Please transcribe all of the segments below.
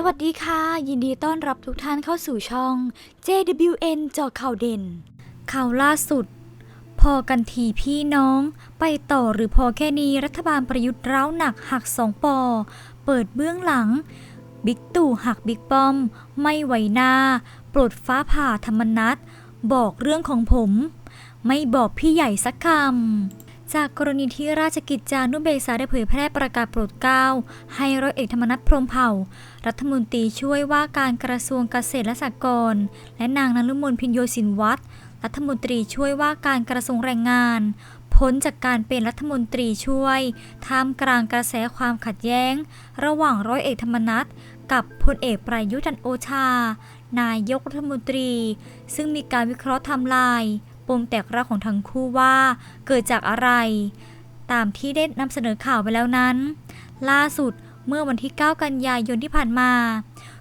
สวัสดีค่ะ ยินดีต้อนรับทุกท่านเข้าสู่ช่อง JWN เจอข่าวเด่น ข่าวล่าสุด พอกันทีพี่น้อง ไปต่อหรือพอแค่นี้รัฐบาลประยุทธ์ร้าวหนักหักสองปอ เปิดเบื้องหลัง บิ๊กตู่หักบิ๊กป้อม ไม่ไหวหน้า ปลดฟ้าผ่าธรรมนัตบอกเรื่องของผม ไม่บอกพี่ใหญ่สักคำ จากกรณีที่ราชกิจจานุเบกษาได้เผยแพร่ประกาศโปรดเกล้า ให้ร้อยเอกธรรมนัฐพรมเผ่า รัฐมนตรีช่วยว่าการกระทรวงเกษตรและสหกรณ์และนางนฤมลพินโยสินวัตรรัฐมนตรีช่วยว่าการกระทรวงแรงงาน พ้นจากการเป็นรัฐมนตรีช่วยท่ามกลางกระแสความขัดแย้ง ระหว่างร้อยเอกธรรมนัฐกับพลเอกประยุทธ์จันโอชา นายกรัฐมนตรี ซึ่งมีการวิเคราะห์ทำลาย ปมแตกรักของทั้งคู่ว่า เกิดจากอะไร ตามที่ได้นำเสนอข่าวไปแล้วนั้น ล่าสุดเมื่อวันที่ 9 กันยายนที่ผ่านมา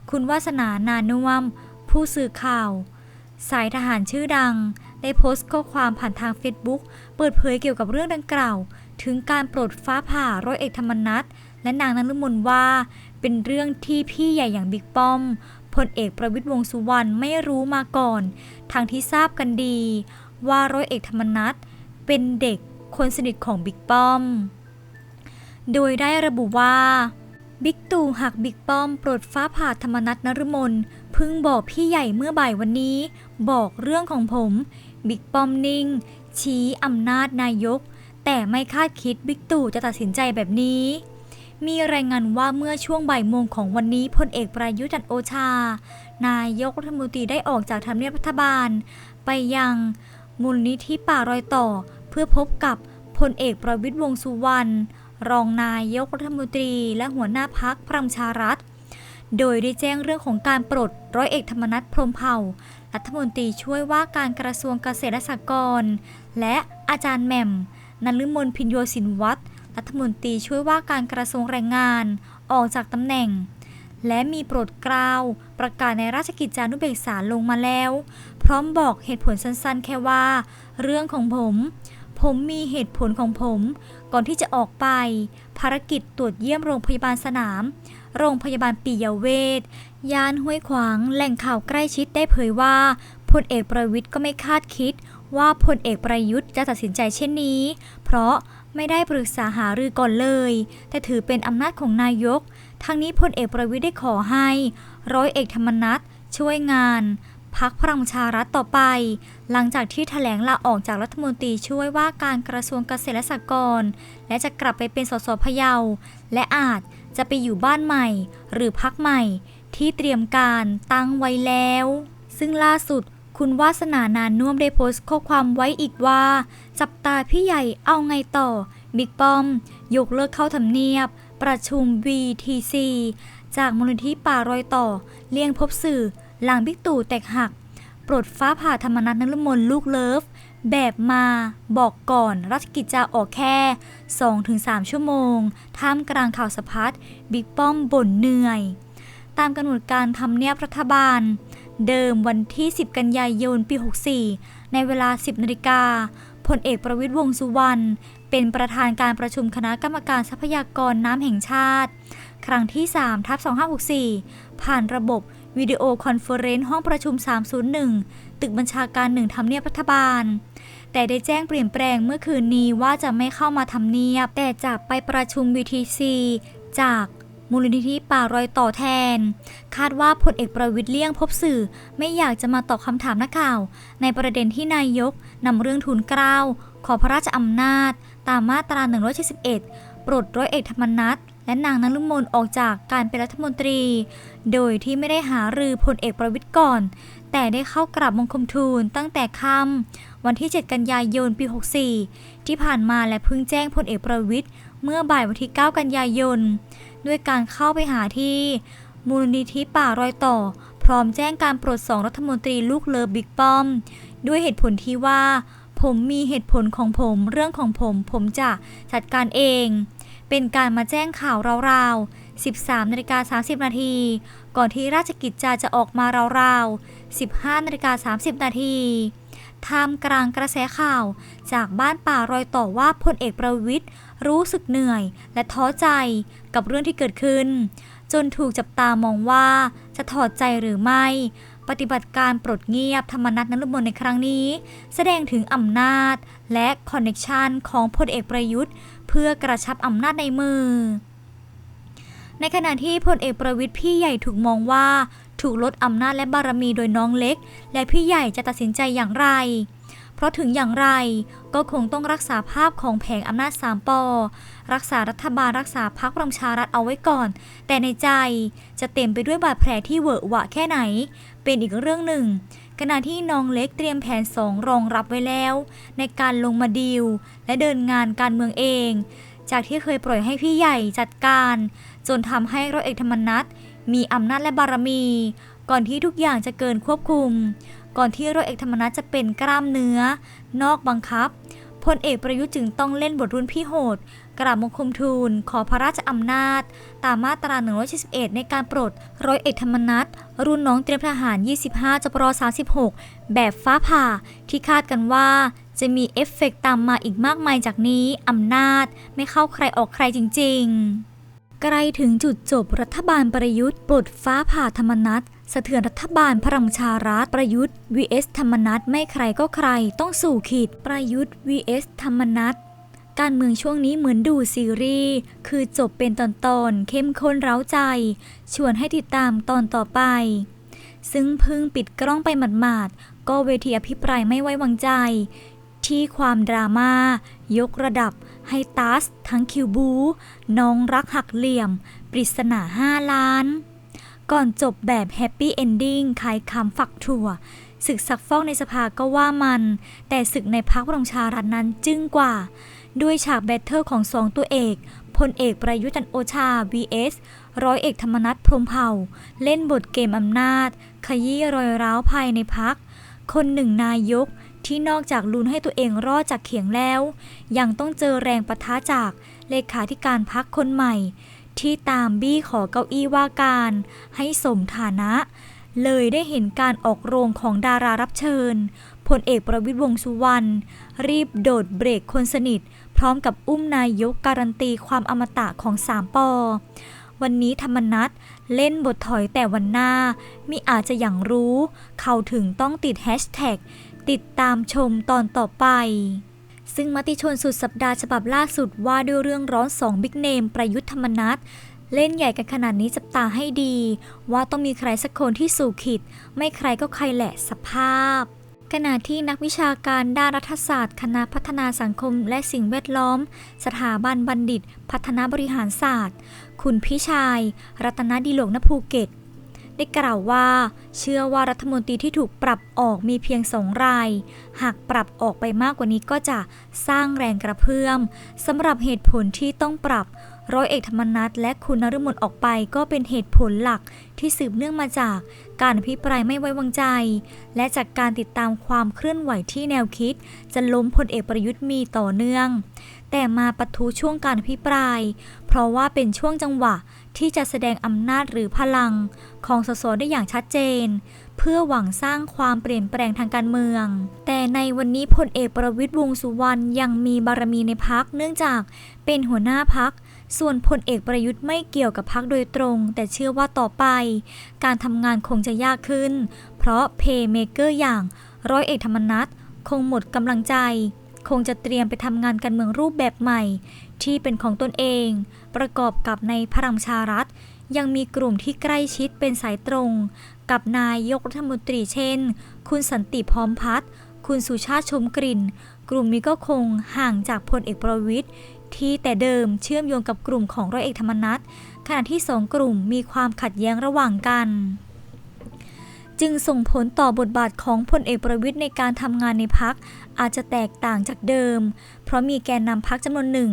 คุณวาสนานานุ่มผู้สื่อข่าว สายทหารชื่อดัง ได้โพสต์ข้อความผ่านทางเฟซบุ๊กเปิดเผยเกี่ยวกับเรื่องดังกล่าว ถึงการปลดฟ้าผ่าร้อยเอกธรรมนัฐและนางนฤมลว่า เป็นเรื่องที่พี่ใหญ่อย่างบิ๊กป้อมพลเอกประวิตยวงสุวรรณไม่รู้มาก่อน ทางที่ทราบกันดี ว่าร้อยเอกธรรมนัฐเป็นเด็กคนสนิทของบิ๊กป้อม โดยได้ระบุว่าบิ๊กตู่หักบิ๊กป้อมปลดฟ้าผ่าธรรมนัฐนฤมลเพิ่งบอกพี่ใหญ่เมื่อบ่ายวันนี้ บอกเรื่องของผมบิ๊กป้อมนิ่ง ชี้อำนาจนายก แต่ไม่คาดคิดบิ๊กตู่จะตัดสินใจแบบนี้ มีรายงานว่าเมื่อช่วงบ่ายโมงของวันนี้พลเอกประยุทธ์จันโอชา นายกรัฐมนตรีได้ออกจากทำเนียบรัฐบาล ไปยัง มูลนิธิป่ารอยต่อ เพื่อพบกับพลเอกประวิตยวงสุวรรณรองนายกรัฐมนตรีและหัวหน้าพักพลังประชารัฐ โดยได้แจ้งเรื่องของการปลดร้อยเอกธรรมนัฐพรมเผ่า รัฐมนตรีช่วยว่าการกระทรวงเกษตรและสหกรณ์และอาจารย์แหม่มนฤมลพินโยสินวัตรรัฐมนตรีช่วยว่าการกระทรวงแรงงาน ออกจากตำแหน่ง และมีโปรดกล้าประกาศในราชกิจจานุเบกษาลงมาแล้ว พร้อมบอกเหตุผลสั้นๆ แค่ว่า เรื่องของผม ผมมีเหตุผลของผม ก่อนที่จะออกไป ภารกิจตรวจเยี่ยมโรงพยาบาลสนาม โรงพยาบาลปิยเวชยานห้วยขวางแหล่งข่าวใกล้ชิดได้เผยว่าพลเอกประวิทย์ก็ไม่คาดคิดว่าพลเอกประยุทธ์จะตัดสินใจเช่นนี้ เพราะไม่ได้ปรึกษาหารือก่อนเลย แต่ถือเป็นอำนาจของนายก ทั้งนี้พลเอกประวิทย์ได้ขอให้ ร้อยเอกธรรมนัฐช่วยงาน พักพลังประชารัฐต่อไป หลังจากที่แถลงลาออกจากรัฐมนตรีช่วยว่าการกระทรวงเกษตรและสหกรณ์และจะกลับไปเป็นสสพะเยา และอาจจะไปอยู่บ้านใหม่ หรือพักใหม่ ที่เตรียมการตั้งไว้แล้ว ซึ่งล่าสุดคุณวาสนานานน่วมได้โพสต์ข้อความไว้อีกว่า จับตาพี่ใหญ่เอาไงต่อ บิ๊กป้อม ยกเลิกเข้าทำเนียบ ประชุม VTC จากมูลนิธิป่ารอยต่อ เลี่ยงพบสื่อ หลังบิ๊กตู่แตกหัก ปลดฟ้าผ่าธรรมนัฐนฤมลลูกเลิฟ แบบมาบอกก่อนราชกิจจาออกแค่ 2-3 ชั่วโมง ท่ามกลางข่าวสะพัดบิ๊กป้อมบ่นเหนื่อย ตามกำหนดการทำเนียบรัฐบาล เดิมวันที่ 10 กันยายนปี 64 ในเวลา 10นาฬิกาพลเอกประวิตยวงสุวรรณเป็นประธานการประชุมคณะกรรมการทรัพยากรน้ำแห่งชาติ ครั้งที่ 3 ทับ 2564 ผ่านระบบ วิดีโอคอนเฟอเรนซ์ห้องประชุม 301 ตึกบัญชาการหนึ่งทำเนียบรัฐบาล แต่ได้แจ้งเปลี่ยนแปลงเมื่อคืนนี้ว่าจะไม่เข้ามาทำเนียบ แต่จะไปประชุม VTC จากมูลนิธิป่ารอยต่อแทน คาดว่าพลเอกประวิตยเลี่ยงพบสื่อ ไม่อยากจะมาตอบคำถามนักข่าว ในประเด็นที่นายกนำเรื่องทุนเกล้าขอพระราชอำนาจ ตามมาตรา171ปลดร้อยเอกธรรมนัฐ และนางนฤมลออกจากการเป็นรัฐมนตรี โดยที่ไม่ได้หารือพลเอกประวิตยก่อน แต่ได้เข้ากราบบังคมทูลตั้งแต่ค่ำวันที่ 7 กันยายนปี 64 ที่ผ่านมาและเพิ่งแจ้งพลเอกประวิตยเมื่อบ่ายวันที่ 9 กันยายน ด้วยการเข้าไปหาที่มูลนิธิป่ารอยต่อ พร้อมแจ้งการปลดสองรัฐมนตรีลูกเลิฟบิ๊กป้อม ด้วยเหตุผลที่ว่า ผมมีเหตุผลของผมเรื่องของผม ผมจะจัดการเอง เป็นการมาแจ้งข่าวราวๆ 13นาฬิกา30 นาที ก่อนที่ราชกิจจาจะออกมาราวๆ 15นาฬิกา30 นาทีท่ามกลางกระแสข่าวจากบ้านป่ารอยต่อว่าพลเอกประวิทย์รู้สึกเหนื่อย และท้อใจกับเรื่องที่เกิดขึ้น จนถูกจับตามองว่าจะถอดใจหรือไม่ ปฏิบัติการปลดเงียบธรรมนัฐนรุมนในครั้งนี้ แสดงถึงอำนาจและคอนเนคชันของพลเอกประยุทธ์ เพื่อกระชับอำนาจในมือ ในขณะที่พลเอกประวิทย์พี่ใหญ่ถูกมองว่า ถูกลดอำนาจและบารมีโดยน้องเล็ก และพี่ใหญ่จะตัดสินใจอย่างไร เพราะถึงอย่างไรก็คงต้องรักษาภาพของแผงอำนาจสามปอรักษารัฐบาลรักษาพรรคประชารัฐเอาไว้ก่อน แต่ในใจจะเต็มไปด้วยบาดแผลที่เวอะหวะแค่ไหน เป็นอีกเรื่องหนึ่ง ขณะที่น้องเล็กเตรียมแผนสองรองรับไว้แล้ว ในการลงมาดีลและเดินงานการเมืองเอง จากที่เคยปล่อยให้พี่ใหญ่จัดการ จนทำให้ร้อยเอกธรรมนัฐมีอำนาจและบารมี ก่อนที่ทุกอย่างจะเกินควบคุม ก่อนที่ร้อยเอกธรรมนัฐจะเป็นกล้ามเนื้อ นอกบังคับพลเอกประยุทธ์จึงต้องเล่นบทรุ่นพี่โหด กราบบังคมทูล ขอพระราชอำนาจ ตามมาตรา 171 ในการปลดร้อยเอกธรรมนัฐรุ่นน้องเตรียมทหาร 25จปร36 แบบฟ้าผ่า ที่คาดกันว่าจะมีเอฟเฟกต์ตามมาอีกมากมายจากนี้อำนาจไม่เข้าใครออกใครจริง ๆ ใกล้ถึงจุดจบรัฐบาลประยุทธ์ปลดฟ้าผ่าธรรมนัฐสะเทือนรัฐบาลพลังชารัฐประยุทธ์ vs ธรรมนัฐไม่ใครก็ใครต้องสู่ขีดประยุทธ์ vs ธรรมนัฐ การเมืองช่วงนี้เหมือนดูซีรีส์ คือจบเป็นตอนๆ เข้มข้นเร้าใจ ชวนให้ติดตามตอนต่อไป ซึ่งเพิ่งปิดกล้องไปหมาดๆ ก็เวทีอภิปรายไม่ไว้วางใจ ที่ความดราม่า ยกระดับ ให้ตัส ทั้งคิวบู น้องรักหักเหลี่ยม ปริศนา5ล้าน ก่อนจบแบบแฮปปี้เอนดิ้งคายคำฝักถั่วศึกซักฟอกในสภาก็ว่ามัน แต่ศึกในพักประชารัฐนั้นจึ้งกว่า ด้วยฉากแบทเทิลของสองตัวเอกพลเอกประยุทธ์จันโอชา vs ร้อยเอกธรรมนัฐพรมเผ่า เล่นบทเกมอำนาจ ขยี้รอยร้าวภายในพัก คนหนึ่งนายกที่นอกจากลุ้นให้ตัวเองรอดจากเขียงแล้ว ยังต้องเจอแรงประทะจากเลขาธิการพักคนใหม่ ที่ตามบี้ขอเก้าอี้ว่าการ ให้สมฐานะ เลยได้เห็นการออกโรงของดารารับเชิญพลเอกประวิตยวงษ์สุวรรณรีบโดดเบรกคนสนิท พร้อมกับอุ้มนายกการันตีความอมตะของสามปอ วันนี้ธรรมนัตเล่นบทถอยแต่วันหน้ามิอาจจะอย่างรู้ เขาถึงต้องติดแฮชแท็กติดตามชมตอนต่อไป ซึ่งมติชนสุดสัปดาห์ฉบับล่าสุดว่าด้วยเรื่องร้อนสองบิ๊กเนมประยุทธ์ธรรมนัตเล่นใหญ่กันขนาดนี้จับตาให้ดี ว่าต้องมีใครสักคนที่สู่ขีดไม่ใครก็ใครแหละสภาพ ขณะที่นักวิชาการด้านรัฐศาสตร์ คณะพัฒนาสังคมและสิ่งแวดล้อม สถาบันบัณฑิต พัฒนาบริหารศาสตร์ คุณพี่ชาย รัตนดีโลกนภูเก็ต ได้กล่าวว่า เชื่อว่ารัฐมนตรีที่ถูกปรับออกมีเพียงสองราย หากปรับออกไปมากกว่านี้ก็จะสร้างแรงกระเพื่อมสำหรับเหตุผลที่ต้องปรับ ร้อยเอกธรรมนัฐและคุณนฤมลออกไปก็เป็นเหตุผลหลักที่สืบเนื่องมาจากการอภิปรายไม่ไว้วางใจ และจากการติดตามความเคลื่อนไหวที่แนวคิด จะล้มพลเอกประยุทธ์มีต่อเนื่อง แต่มาปะทุช่วงการอภิปราย เพราะว่าเป็นช่วงจังหวะที่จะแสดงอำนาจหรือพลัง ของสสได้อย่างชัดเจน เพื่อหวังสร้างความเปลี่ยนแปลงทางการเมือง แต่ในวันนี้พลเอกประวิตยวงสุวรรณยังมีบารมีในพักเนื่องจากเป็นหัวหน้าพัก ส่วนพลเอกประยุทธ์ไม่เกี่ยวกับพักโดยตรง แต่เชื่อว่าต่อไป การทำงานคงจะยากขึ้น เพราะเพย์เมเกอร์อย่างร้อยเอกธรรมนัฐคงหมดกำลังใจ คงจะเตรียมไปทำงานการเมืองรูปแบบใหม่ ที่เป็นของตนเอง ประกอบกับในพลังชารัฐ ยังมีกลุ่มที่ใกล้ชิดเป็นสายตรง กับนายกรัฐมนตรีเช่น คุณสันติพร้อมพัฒน์คุณสุชาติชมกลิ่น กลุ่มนี้ก็คงห่างจากพลเอกประวิตยที่แต่เดิมเชื่อมโยงกับกลุ่มของร้อยเอกธรรมนัฐขณะที่สองกลุ่มมีความขัดแย้งระหว่างกัน จึงส่งผลต่อบทบาทของพลเอกประวิตยในการทำงานในพักอาจจะแตกต่างจากเดิม เพราะมีแกนนำพักจำนวนหนึ่ง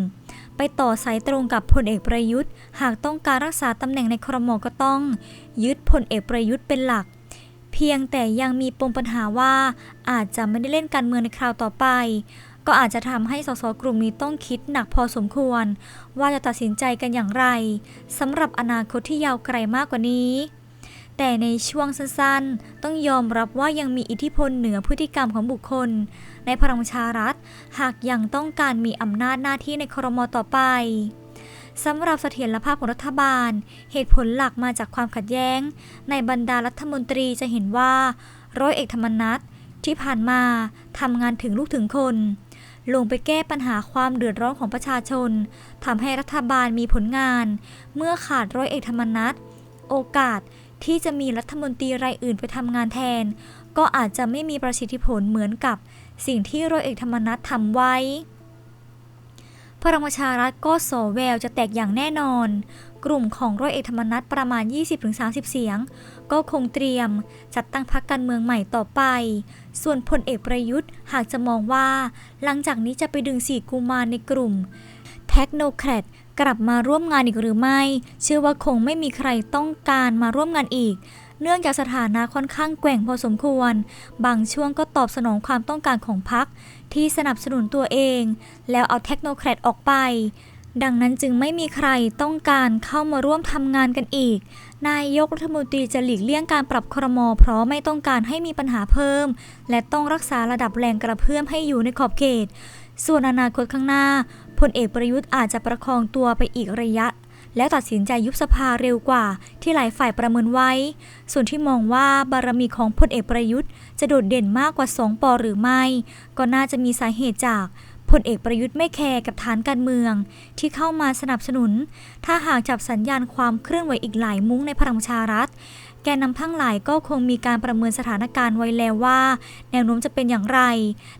ไปต่อสายตรงกับพลเอกประยุทธ์ หากต้องการรักษาตำแหน่งในครมก็ต้อง ยึดพลเอกประยุทธ์เป็นหลัก เพียงแต่ยังมีปมปัญหาว่าอาจจะไม่ได้เล่นการเมืองในคราวต่อไป ก็อาจจะทำให้สสกลุ่มนี้ต้องคิดหนักพอสมควร ว่าจะตัดสินใจกันอย่างไรสำหรับอนาคตที่ยาวไกลมากกว่านี้ แต่ในช่วงสั้นๆ ต้องยอมรับว่ายังมีอิทธิพลเหนือพฤติกรรมของบุคคล ในพลังชารัฐ หากยังต้องการมีอำนาจหน้าที่ในครมต่อไป สำหรับเสถียรภาพของรัฐบาล เหตุผลหลักมาจากความขัดแย้ง ในบรรดารัฐมนตรีจะเห็นว่า ร้อยเอกธรรมนัฐที่ผ่านมาทำงานถึงลูกถึงคน ลงไปแก้ปัญหาความเดือดร้อนของประชาชนทำให้รัฐบาลมีผลงาน เมื่อขาดร้อยเอกธรรมนัฐโอกาสที่จะมีรัฐมนตรีรายอื่นไปทำงานแทน ก็อาจจะไม่มีประสิทธิผลเหมือนกับสิ่งที่ร้อยเอกธรรมนัฐทำไว้ พลังประชารัฐก็สแววจะแตกอย่างแน่นอน กลุ่มของร้อยเอกธรรมนัฐประมาณ 20-30 เสียง ก็คงเตรียมจัดตั้งพรรคการเมืองใหม่ต่อไป ส่วนพลเอกประยุทธ์หากจะมองว่า หลังจากนี้จะไปดึงสี่กุมารในกลุ่มเทคโนแครดกลับมาร่วมงานอีกหรือไม่ เชื่อว่าคงไม่มีใครต้องการมาร่วมงานอีก เนื่องจากสถานะค่อนข้างแกว่งพอสมควร บางช่วงก็ตอบสนองความต้องการของพรรคที่สนับสนุนตัวเอง แล้วเอาเทคโนแครดออกไป ดังนั้นจึงไม่มีใครต้องการเข้ามาร่วมทำงานกันอีก นายกรัฐมนตรีจะหลีกเลี่ยงการปรับครมอเพราะไม่ต้องการให้มีปัญหาเพิ่ม และต้องรักษาระดับแรงกระเพื่อมให้อยู่ในขอบเขต ส่วนอนาคตข้างหน้าพลเอกประยุทธ์อาจจะประคองตัวไปอีกระยะ แล้วตัดสินใจยุบสภาเร็วกว่าที่หลายฝ่ายประเมินไว้ ส่วนที่มองว่าบารมีของพลเอกประยุทธ์ จะโดดเด่นมากกว่าสองปอหรือไม่ ก็น่าจะมีสาเหตุจากพลเอกประยุทธ์ไม่แคร์กับฐานการเมือง ที่เข้ามาสนับสนุน ถ้าหากจับสัญญาณความเคลื่อนไหวอีกหลายมุ้งในพลังประชารัฐ แกนนำทั้งหลายก็คงมีการประเมินสถานการณ์ไว้แล้วว่า แนวโน้มจะเป็นอย่างไร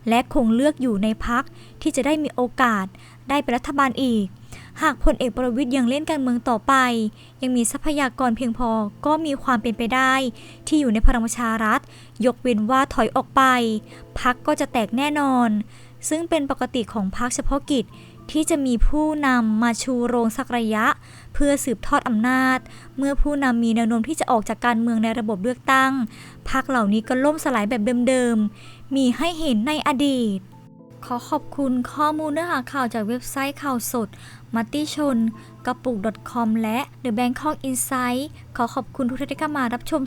และคงเลือกอยู่ในพักที่จะได้มีโอกาสได้เป็นรัฐบาลอีก หากพลเอกประวิทย์ยังเล่นการเมืองต่อไป ยังมีทรัพยากรเพียงพอก็มีความเป็นไปได้ ที่อยู่ในพลังประชารัฐ ยกเว้นว่าถอยออกไปพักก็จะแตกแน่นอน ซึ่งเป็นปกติของพรรคเฉพาะกิจที่จะมีผู้นำมาชูโรงสักระยะ เพื่อสืบทอดอำนาจ เมื่อผู้นำมีแนวโน้มที่จะออกจากการเมืองในระบบเลือกตั้งพรรคเหล่านี้ก็ล่มสลายแบบเดิมๆ มีให้เห็นในอดีต ขอขอบคุณข้อมูลเนื้อหาข่าวจากเว็บไซต์ข่าวสดมัตติชน กระปุก .com และ The Bangkok Insight ขอขอบคุณทุกท่านที่เข้ามารับชม